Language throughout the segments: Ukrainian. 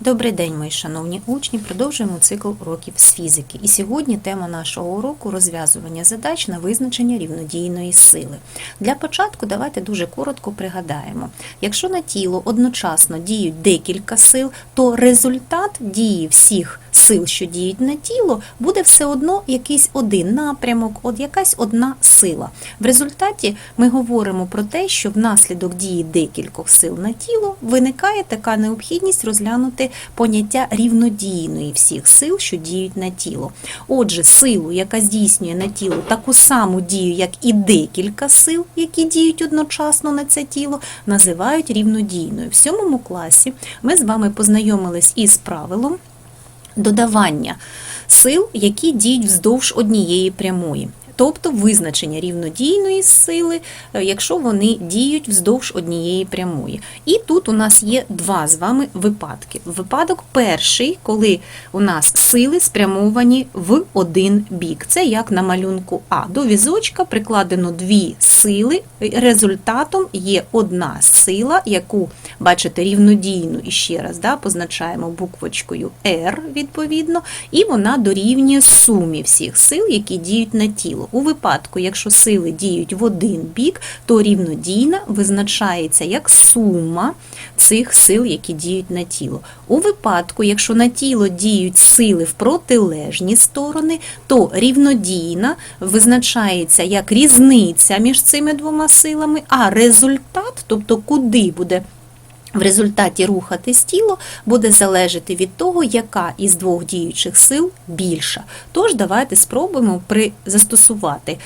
Добрий день, мої шановні учні. Продовжуємо цикл уроків з фізики. І сьогодні тема нашого уроку розв'язування задач на визначення рівнодійної сили. Для початку давайте дуже коротко пригадаємо: якщо на тіло одночасно діють декілька сил, то результат дії всіх сил, що діють на тіло, буде все одно якийсь один напрямок, от якась одна сила. В результаті ми говоримо про те, що внаслідок дії декількох сил на тіло виникає така необхідність розглянути поняття рівнодійної всіх сил, що діють на тіло. Отже, силу, яка здійснює на тіло таку саму дію, як і декілька сил, які діють одночасно на це тіло, називають рівнодійною. В сьомому класі ми з вами познайомились із правилом додавання сил, які діють вздовж однієї прямої. Тобто визначення рівнодійної сили, е, якщо вони діють вздовж однієї прямої. І тут у нас є два з вами випадки. Випадок перший, коли у нас сили спрямовані в один бік. Це як на малюнку А. До візочка прикладено дві сили. Результатом є одна сила, яку бачите рівнодійну і ще раз да, позначаємо буквочкою R, відповідно, і вона дорівнює сумі всіх сил, які діють на тіло. У випадку, якщо сили діють в один бік, то рівнодійна визначається як сума цих сил, які діють на тіло. У випадку, якщо на тіло діють сили в протилежні сторони, то рівнодійна визначається як різниця між цими двома силами, а результат, тобто куди буде в результаті рухатись тіло буде залежати від того, яка із двох діючих сил більша. Тож давайте спробуємо застосувати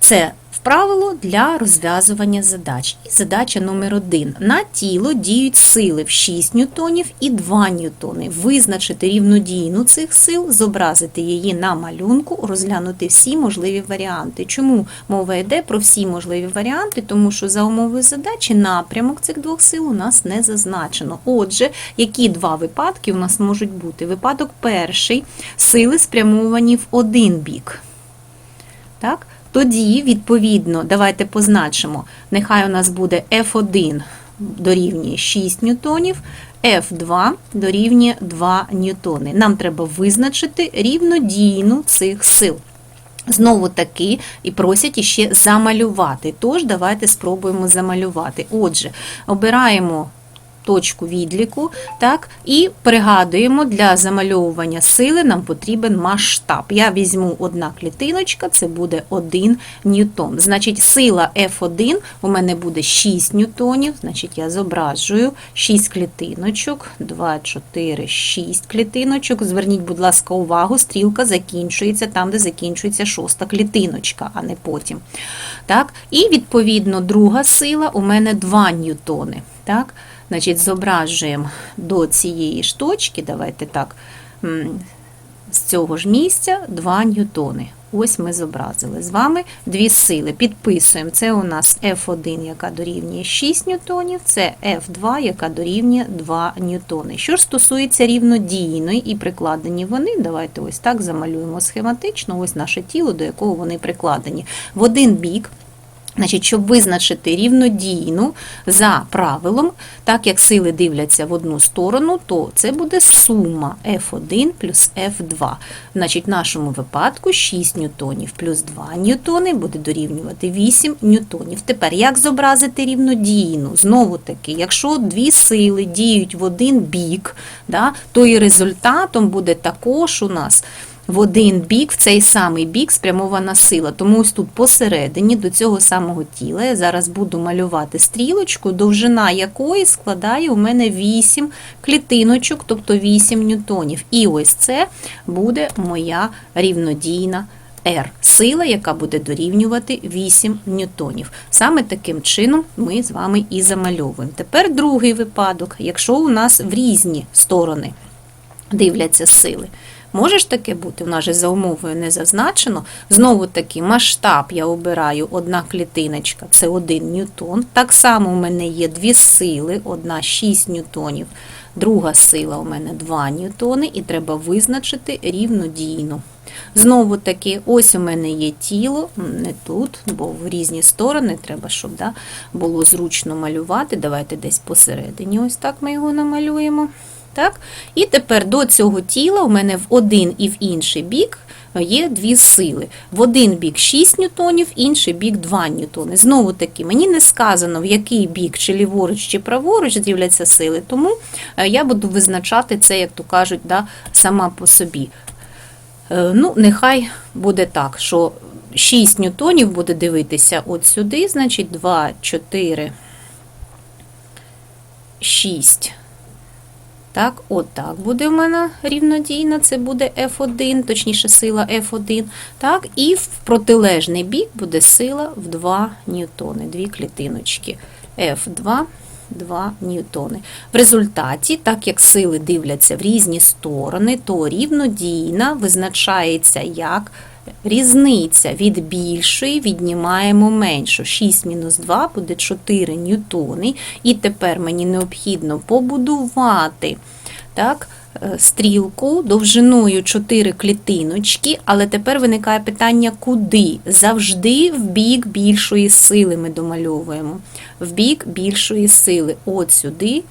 це вправило для розв'язування задач. І задача номер один. На тіло діють сили в 6 ньютонів і 2 ньютони. Визначити рівнодійну цих сил, зобразити її на малюнку, розглянути всі можливі варіанти. Чому мова йде про всі можливі варіанти? Тому що за умовою задачі напрямок цих двох сил у нас не зазначено. Отже, які два випадки у нас можуть бути? Випадок перший сили спрямовані в один бік. Так? Тоді, відповідно, давайте позначимо, нехай у нас буде F1 дорівнює 6 ньютонів, F2 дорівнює 2 ньютони. Нам треба визначити рівнодійну цих сил. Знову таки і просять іще замалювати. Тож давайте спробуємо замалювати. Отже, обираємо точку відліку, так, і пригадуємо, для замальовування сили нам потрібен масштаб. Я візьму одна клітиночка, це буде 1 ньютон. Значить, сила F1 у мене буде 6 ньютонів, значить, я зображую 6 клітиночок, 2, 4, 6 клітиночок. Зверніть, будь ласка, увагу, стрілка закінчується там, де закінчується шоста клітиночка, а не потім. Так? І, відповідно, друга сила у мене 2 ньютони. Так? Значить, зображуємо до цієї ж точки, давайте так, з цього ж місця 2 ньютони. Ось ми зобразили з вами дві сили. Підписуємо. Це у нас F1, яка дорівнює 6 ньютонів, це F2, яка дорівнює 2 ньютони. Що ж стосується рівнодійної і прикладені вони, давайте ось так замалюємо схематично, ось наше тіло, до якого вони прикладені. В один бік. Значить, щоб визначити рівнодійну за правилом, так як сили дивляться в одну сторону, то це буде сума F1 плюс F2. Значить, в нашому випадку 6 ньютонів плюс 2 ньютони буде дорівнювати 8 ньютонів. Тепер, як зобразити рівнодійну? Знову таки, якщо дві сили діють в один бік, да, то і результатом буде також у нас в один бік, в цей самий бік спрямована сила. Тому ось тут посередині до цього самого тіла я зараз буду малювати стрілочку, довжина якої складає у мене 8 клітиночок, тобто 8 ньютонів. І ось це буде моя рівнодійна. R – сила, яка буде дорівнювати 8 ньютонів. Саме таким чином ми з вами і замальовуємо. Тепер другий випадок, якщо у нас в різні сторони дивляться сили. Може ж таке бути, у нас же за умовою не зазначено. Знову таки, масштаб я обираю одна клітиночка, це 1 ньютон. Так само у мене є дві сили, одна 6 ньютонів, друга сила у мене 2 ньютони, і треба визначити рівнодійну. Знову таки, ось у мене є тіло, не тут, бо в різні сторони треба, щоб да, було зручно малювати. Давайте десь посередині, ось так ми його намалюємо. Так? І тепер до цього тіла у мене в один і в інший бік є дві сили. В один бік 6 ньютонів, інший бік 2 ньютони. Знову таки, мені не сказано, в який бік, чи ліворуч, чи праворуч дивляться сили, тому е, я буду визначати це, як то кажуть, да, сама по собі. Е, Ну, нехай буде так, що 6 ньютонів буде дивитися от сюди, значить 2, 4, 6. Так, от так буде в мене рівнодійна, це буде F1, точніше сила F1. Так, і в протилежний бік буде сила в 2 ньютони, дві клітиночки. F2, 2 ньютони. В результаті, так як сили дивляться в різні сторони, то рівнодійна визначається як різниця від більшої віднімаємо меншу. 6 мінус 2 буде 4 ньютони. І тепер мені необхідно побудувати так, е, стрілку довжиною 4 клітиночки, але тепер виникає питання, куди? Завжди в бік більшої сили ми домальовуємо. В бік більшої сили. От сюди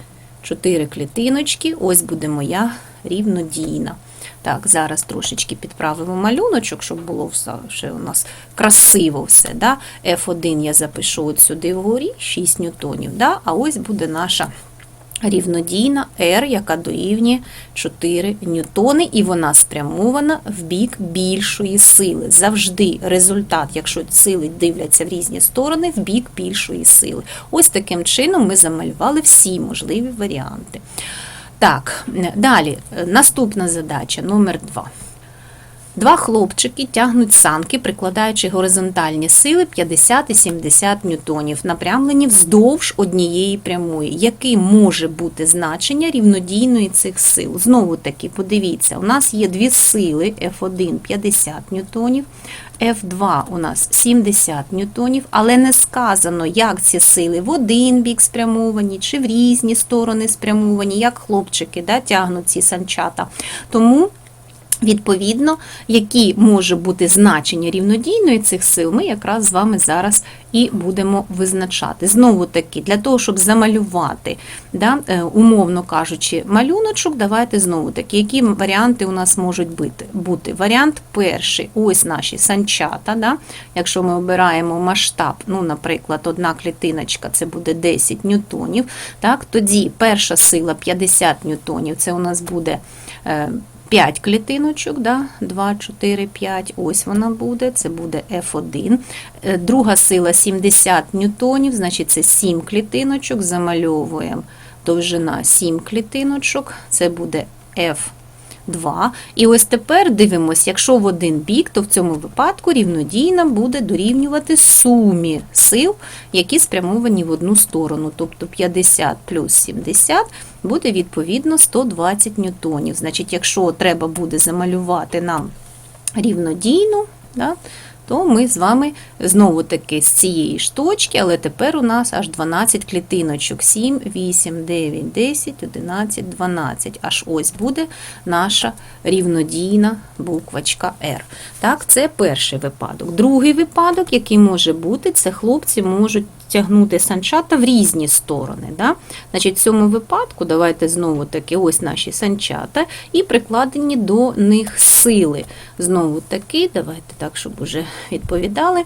4 клітиночки, ось буде моя рівнодійна. Так, зараз трошечки підправимо малюночок, щоб було все ще у нас красиво все. Да? F1 я запишу от сюди вгорі, 6 ньютонів. Да? А ось буде наша рівнодійна R, яка дорівнює 4 ньютони, і вона спрямована в бік більшої сили. Завжди результат, якщо сили дивляться в різні сторони, в бік більшої сили. Ось таким чином ми замалювали всі можливі варіанти. Так, далі наступна задача номер 2. Два хлопчики тягнуть санки, прикладаючи горизонтальні сили 50 і 70 ньютонів, напрямлені вздовж однієї прямої. Яким може бути значення рівнодійної цих сил? Знову таки, подивіться, у нас є дві сили F1 50 ньютонів, F2 у нас 70 ньютонів, але не сказано, як ці сили в один бік спрямовані, чи в різні сторони спрямовані, як хлопчики да, тягнуть ці санчата. Тому Відповідно, які може бути значення рівнодійної цих сил, ми якраз з вами зараз і будемо визначати. Знову таки, для того, щоб замалювати, да, е, умовно кажучи, малюночок, давайте знову таки, які варіанти у нас можуть бути. Варіант перший ось наші санчата. Да? Якщо ми обираємо масштаб, ну, наприклад, одна клітиночка це буде 10 ньютонів, так, тоді перша сила 50 ньютонів, це у нас буде. Е, 5 клітиночок, да? 2, 4, 5, ось вона буде, це буде F1. Е, Друга сила 70 ньютонів, значить це 7 клітиночок, замальовуємо довжина 7 клітиночок, це буде F2. І ось тепер дивимося, якщо в один бік, то в цьому випадку рівнодійна буде дорівнювати сумі сил, які спрямовані в одну сторону, тобто 50 плюс 70 буде відповідно 120 ньютонів. Значить, якщо треба буде замалювати нам рівнодійну, да, то ми з вами знову таки з цієї ж точки, але тепер у нас аж 12 клітиночок. 7, 8, 9, 10, 11, 12. Аж ось буде наша рівнодійна буквочка R. Так, це перший випадок. Другий випадок, який може бути, це хлопці можуть тягнути санчата в різні сторони. Да? Значить, В цьому випадку давайте знову таки ось наші санчата і прикладені до них сили. Знову таки, давайте так, щоб уже відповідали.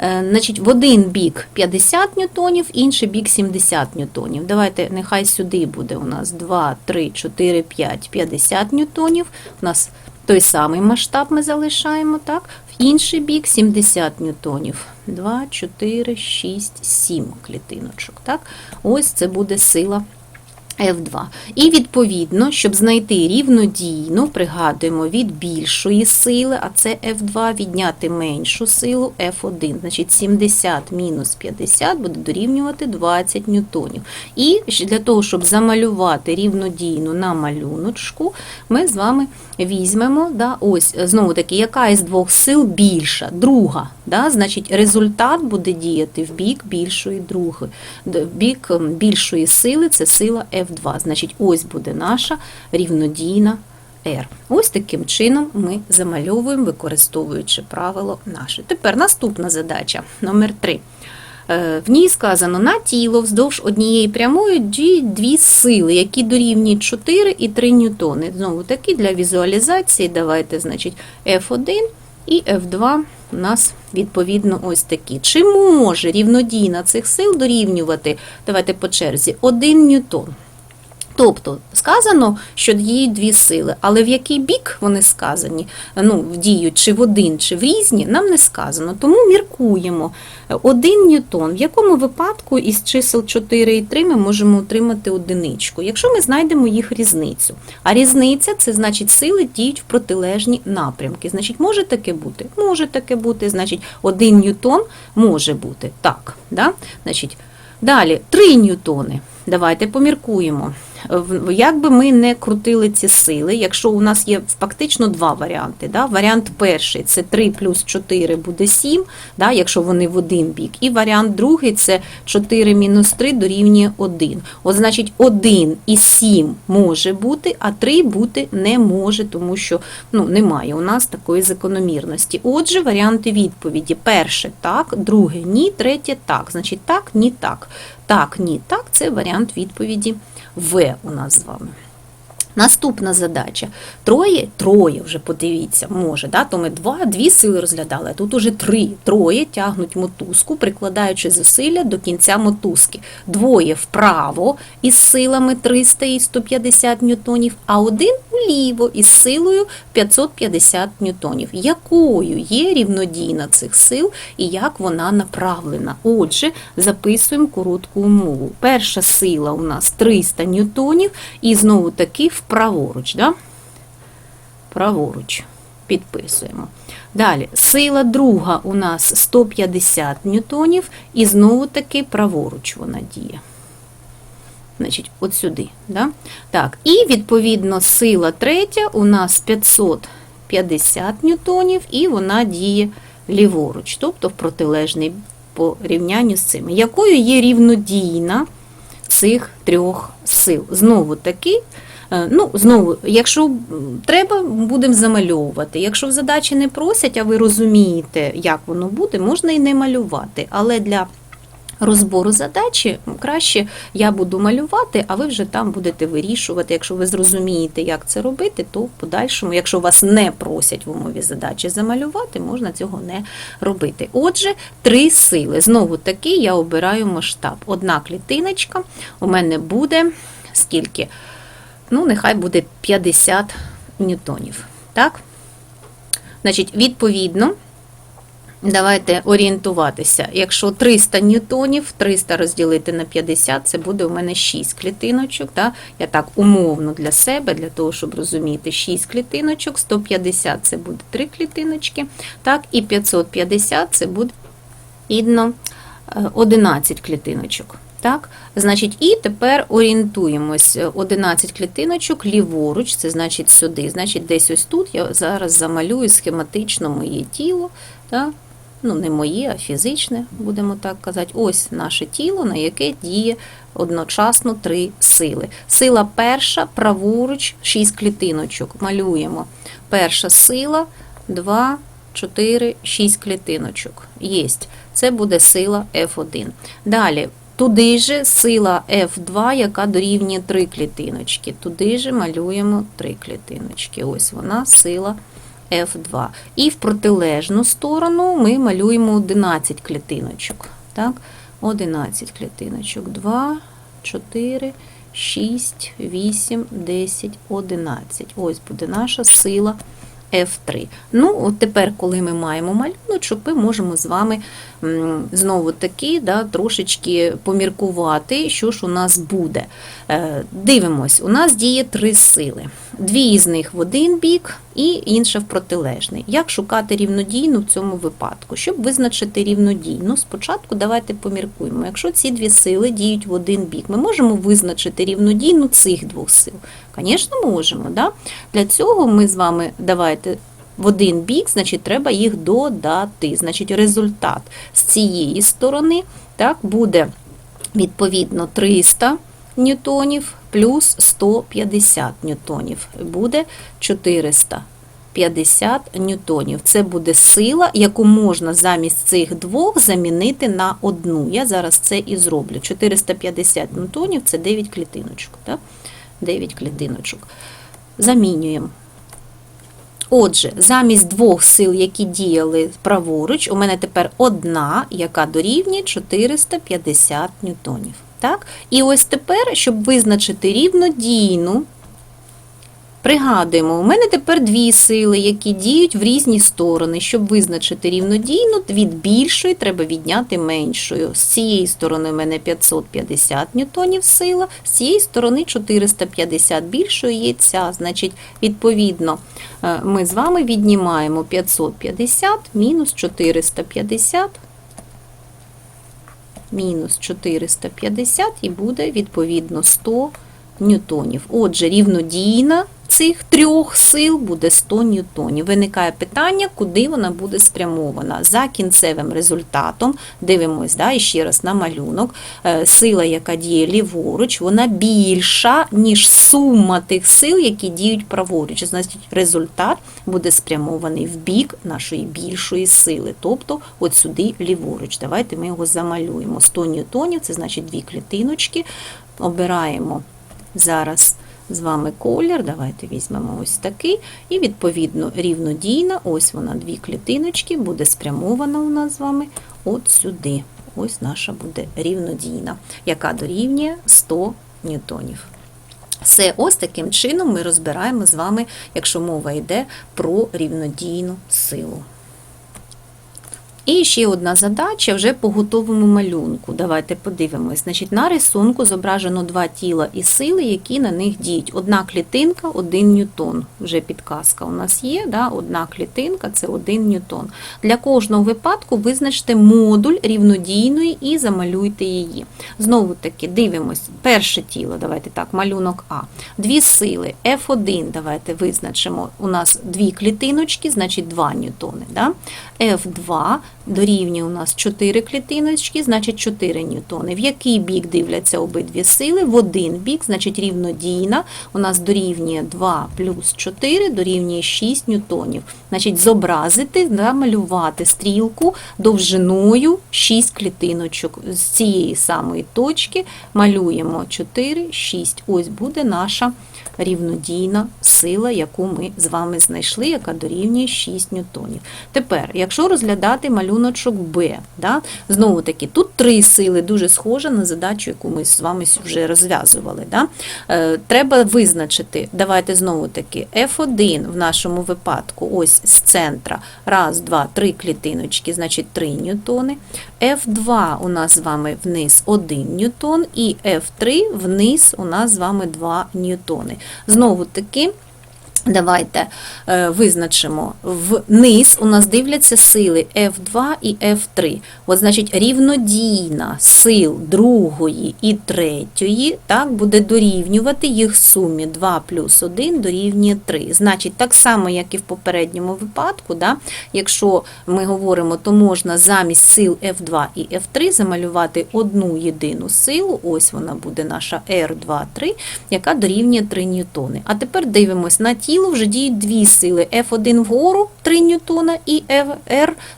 Е, Значить, В один бік 50 ньютонів, інший бік 70 ньютонів. Давайте, нехай сюди буде у нас 2, 3, 4, 5, 50 ньютонів. У нас той самий масштаб ми залишаємо, так? В інший бік 70 ньютонів. 2, 4, 6, 7 клітиночок. Так? Ось це буде сила F2. І відповідно, щоб знайти рівнодійну, пригадуємо, від більшої сили, а це F2, відняти меншу силу F1. Значить, 70 мінус 50 буде дорівнювати 20 ньютонів. І для того, щоб замалювати рівнодійну на малюночку, ми з вами візьмемо, да, ось, знову таки, яка із двох сил більша? Друга. Да, Значить, результат буде діяти в бік більшої другої. В бік більшої сили це сила F2. Значить, ось буде наша рівнодійна R. Ось таким чином ми замальовуємо, використовуючи правило наше. Тепер наступна задача, номер 3. Е, В ній сказано на тіло вздовж однієї прямої діють дві сили, які дорівнюють 4 і 3 ньютони. Знову таки для візуалізації давайте, значить, F1 і F2 у нас відповідно ось такі. Чи може рівнодійна цих сил дорівнювати, давайте по черзі, 1 ньютон? Тобто сказано, що діють дві сили, але в який бік вони сказані, ну, діють чи в один, чи в різні, нам не сказано. Тому міркуємо. Один ньютон, в якому випадку із чисел 4 і 3 ми можемо отримати одиничку, якщо ми знайдемо їх різницю. А різниця це значить сили діють в протилежні напрямки. Значить, може таке бути? Може таке бути. Значить, один ньютон може бути. Так. Да? Значить, Далі 3 ньютони. Давайте поміркуємо. Як би ми не крутили ці сили, якщо у нас є фактично два варіанти. Да? Варіант перший це 3 плюс 4 буде 7, да? якщо вони в один бік. І варіант другий це 4 мінус 3 дорівнює 1. От значить 1 і 7 може бути, а 3 бути не може, тому що ну, немає у нас такої закономірності. Отже, варіанти відповіді. Перше так, друге ні, третє так. Значить так, ні, так. Так, ні, так це варіант відповіді В у нас з вами. Наступна задача. Троє, троє вже подивіться, може, да? то ми два, дві сили розглядали, тут уже три. Троє тягнуть мотузку, прикладаючи зусилля до кінця мотузки. Двоє вправо із силами 300 і 150 ньютонів, а один вліво із силою 550 ньютонів. Якою є рівнодійна цих сил і як вона направлена? Отже, записуємо коротку умову. Перша сила у нас 300 ньютонів, і знову таки вправоруч. Да? Праворуч. Підписуємо. Далі, сила друга у нас 150 ньютонів, і знову таки праворуч вона діє. Значить, от сюди. Да? Так, і відповідно сила третя у нас 550 ньютонів, і вона діє ліворуч, тобто в протилежний по рівнянню з цими. Якою є рівнодійна цих трьох сил? Знову таки. Е, Ну, знову, якщо треба, будемо замальовувати. Якщо в задачі не просять, а ви розумієте, як воно буде, можна і не малювати. Але для розбору задачі краще я буду малювати, а ви вже там будете вирішувати. Якщо ви зрозумієте, як це робити, то в подальшому, якщо вас не просять в умові задачі замалювати, можна цього не робити. Отже, три сили. Знову таки я обираю масштаб. Одна клітиночка у мене буде скільки? Ну, нехай буде 50 ньютонів. Так? Значить, відповідно. Давайте орієнтуватися. Якщо 300 ньютонів, 300 розділити на 50, це буде у мене 6 клітиночок. Да? Я так умовно для себе, для того, щоб розуміти, 6 клітиночок, 150 це буде 3 клітиночки, так, і 550 це буде відно е, 11 клітиночок. Так, значить, і тепер орієнтуємось. 11 клітиночок ліворуч, це значить сюди. Значить, десь ось тут я зараз замалюю схематично моє тіло. Так? Ну, не моє, а фізичне, будемо так казати. Ось наше тіло, на яке діє одночасно три сили. Сила перша, праворуч, 6 клітиночок. Малюємо. Перша сила, 2, 4, 6 клітиночок. Єсть. Це буде сила F1. Далі. Туди же сила F2, яка дорівнює 3 клітиночки. Туди же малюємо 3 клітиночки. Ось вона, сила F2. І в протилежну сторону ми малюємо 11 клітиночок. Так? 11 клітиночок. 2, 4, 6, 8, 10, 11. Ось буде наша сила F3. Ну, от тепер, коли ми маємо малюночок, ми можемо з вами знову таки да, трошечки поміркувати, що ж у нас буде. Е, Дивимось, у нас діє три сили. Дві із них в один бік і інша в протилежний. Як шукати рівнодійну в цьому випадку? Щоб визначити рівнодійну, спочатку давайте поміркуємо. Якщо ці дві сили діють в один бік, ми можемо визначити рівнодійну цих двох сил. Звісно, можемо. Да? Для цього ми з вами давайте в один бік, значить, треба їх додати. Значить, результат з цієї сторони так, буде відповідно 300 ньютонів плюс 150 ньютонів. Буде 450 ньютонів. Це буде сила, яку можна замість цих двох замінити на одну. Я зараз це і зроблю. 450 ньютонів це 9 клітиночок. Так? 9 клітиночок. Замінюємо. Отже, замість двох сил, які діяли праворуч, у мене тепер одна, яка дорівнює 450 ньютонів. Так? І ось тепер, щоб визначити рівнодійну, пригадуємо, у мене тепер дві сили, які діють в різні сторони. Щоб визначити рівнодійну, від більшої треба відняти меншою. З цієї сторони у мене 550 ньютонів сила, з цієї сторони 450 більшою є ця. Значить, відповідно, е, ми з вами віднімаємо 550 мінус 450 мінус 450 і буде відповідно 100 ньютонів. Отже, рівнодійна цих трьох сил буде 100 ньютонів. Виникає питання, куди вона буде спрямована. За кінцевим результатом, дивимось да, ще раз на малюнок, е, сила, яка діє ліворуч, вона більша, ніж сума тих сил, які діють праворуч. Значить, результат буде спрямований в бік нашої більшої сили, тобто от сюди ліворуч. Давайте ми його замалюємо. 100 ньютонів, це значить дві клітиночки. Обираємо зараз з вами колір. Давайте візьмемо ось такий. І, відповідно, рівнодійна, ось вона, дві клітиночки, буде спрямована у нас з вами от сюди. Ось наша буде рівнодійна, яка дорівнює 100 ньютонів. Все, ось таким чином ми розбираємо з вами, якщо мова йде про рівнодійну силу. І ще одна задача вже по готовому малюнку. Давайте подивимось. Значить, на рисунку зображено два тіла і сили, які на них діють. Одна клітинка, один ньютон. Вже підказка у нас є. Да? Одна клітинка це один ньютон. Для кожного випадку визначте модуль рівнодійної і замалюйте її. Знову таки, дивимось. Перше тіло, давайте так, малюнок А. Дві сили. F1, давайте визначимо. У нас дві клітиночки, значить 2 ньютони. Да? F2 дорівнює у нас 4 клітиночки, значить 4 ньютони. В який бік дивляться обидві сили? В один бік, значить рівнодійна, у нас дорівнює 2 плюс 4, дорівнює 6 ньютонів. Значить, зобразити, намалювати стрілку довжиною 6 клітиночок. З цієї самої точки малюємо 4, 6. Ось буде наша рівнодійна сила, яку ми з вами знайшли, яка дорівнює 6 ньютонів. Тепер, якщо розглядати малюночок Б, да, знову таки, тут три сили, дуже схожа на задачу, яку ми з вами вже розв'язували. Да. Е, Треба визначити, давайте знову таки, F1 в нашому випадку, ось з центра, раз, два, три клітиночки, значить 3 ньютони. F2 у нас з вами вниз 1 ньютон, і F3 вниз у нас з вами 2 ньютони. Знову таки. Давайте е, визначимо вниз у нас дивляться сили F2 і F3. От, значить, рівнодійна сил другої і третьої так, буде дорівнювати їх сумі 2 плюс 1 дорівнює 3. Значить, так само, як і в попередньому випадку, да, якщо ми говоримо, то можна замість сил F2 і F3 замалювати одну єдину силу, ось вона буде наша R2-3, яка дорівнює 3 ньютони. А тепер дивимось на тіло вже діють дві сили: F1 вгору 3 ньютона і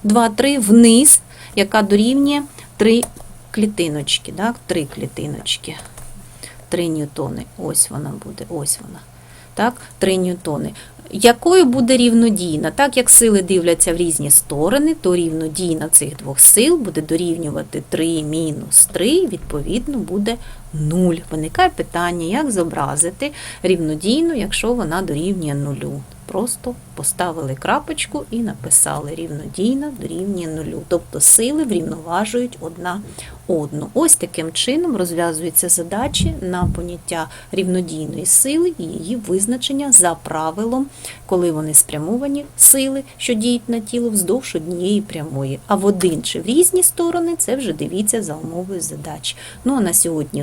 R2-3 вниз, яка дорівнює 3 клітиночки. Так? 3 клітиночки. 3 ньютони. Ось вона буде, ось вона. Так, 3 ньютони. Якою буде рівнодійна? Так як сили дивляться в різні сторони, то рівнодійна цих двох сил буде дорівнювати 3 мінус 3, відповідно, буде 0. Виникає питання, як зобразити рівнодійну, якщо вона дорівнює 0. Просто поставили крапочку і написали рівнодійна дорівнює нулю. Тобто сили врівноважують одна одну. Ось таким чином розв'язуються задачі на поняття рівнодійної сили і її визначення за правилом, коли вони спрямовані сили, що діють на тіло вздовж однієї прямої. А в один чи в різні сторони це вже дивіться за умовою задач. Ну а на сьогодні